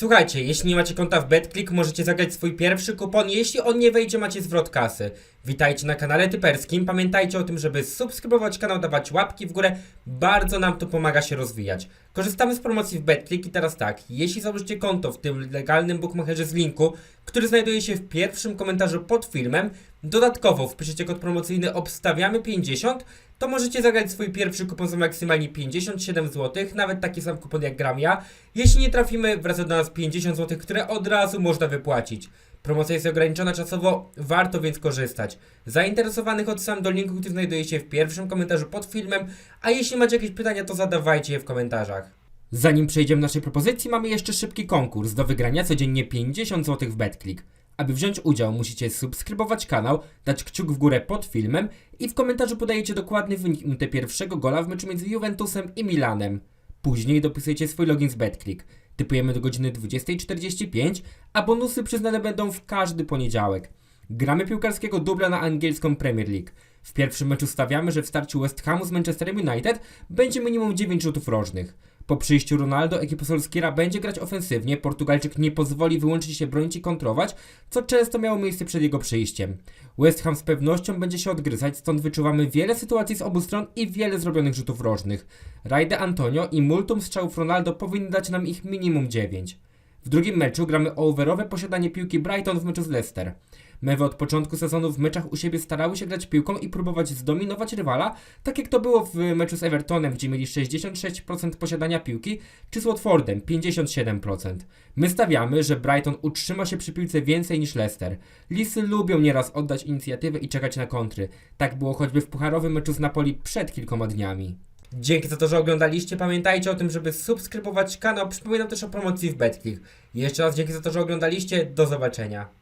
Słuchajcie, jeśli nie macie konta w BetClick, możecie zagrać swój pierwszy kupon. Jeśli on nie wejdzie, macie zwrot kasy. Witajcie na kanale Typerskim. Pamiętajcie o tym, żeby subskrybować kanał, dawać łapki w górę. Bardzo nam to pomaga się rozwijać. Korzystamy z promocji w BetClick i teraz tak, jeśli założycie konto w tym legalnym bookmacherze z linku, który znajduje się w pierwszym komentarzu pod filmem, dodatkowo wpiszecie kod promocyjny obstawiamy 50, to możecie zagrać swój pierwszy kupon za maksymalnie 57 zł, nawet taki sam kupon jak gram ja. Jeśli nie trafimy, wraca do nas 50 zł, które od razu można wypłacić. Promocja jest ograniczona czasowo, warto więc korzystać. Zainteresowanych odsyłam do linku, który znajduje się w pierwszym komentarzu pod filmem, a jeśli macie jakieś pytania, to zadawajcie je w komentarzach. Zanim przejdziemy do naszej propozycji, mamy jeszcze szybki konkurs do wygrania codziennie 50 zł w BetClick. Aby wziąć udział, musicie subskrybować kanał, dać kciuk w górę pod filmem i w komentarzu podajecie dokładny wynik minutę pierwszego gola w meczu między Juventusem i Milanem. Później dopisujecie swój login z BetClick. Typujemy do godziny 20.45, a bonusy przyznane będą w każdy poniedziałek. Gramy piłkarskiego dubla na angielską Premier League. W pierwszym meczu stawiamy, że w starciu West Hamu z Manchesterem United będzie minimum 9 rzutów rożnych. Po przyjściu Ronaldo ekipa Solskiera będzie grać ofensywnie, Portugalczyk nie pozwoli wyłączyć się bronić i kontrować, co często miało miejsce przed jego przyjściem. West Ham z pewnością będzie się odgryzać, stąd wyczuwamy wiele sytuacji z obu stron i wiele zrobionych rzutów rożnych. Rajde Antonio i multum strzałów Ronaldo powinny dać nam ich minimum 9. W drugim meczu gramy o overowe posiadanie piłki Brighton w meczu z Leicester. Mewy od początku sezonu w meczach u siebie starały się grać piłką i próbować zdominować rywala, tak jak to było w meczu z Evertonem, gdzie mieli 66% posiadania piłki, czy z Watfordem 57%. My stawiamy, że Brighton utrzyma się przy piłce więcej niż Leicester. Lisy lubią nieraz oddać inicjatywę i czekać na kontry. Tak było choćby w pucharowym meczu z Napoli przed kilkoma dniami. Dzięki za to, że oglądaliście. Pamiętajcie o tym, żeby subskrybować kanał. Przypominam też o promocji w BetClick. Jeszcze raz dzięki za to, że oglądaliście. Do zobaczenia.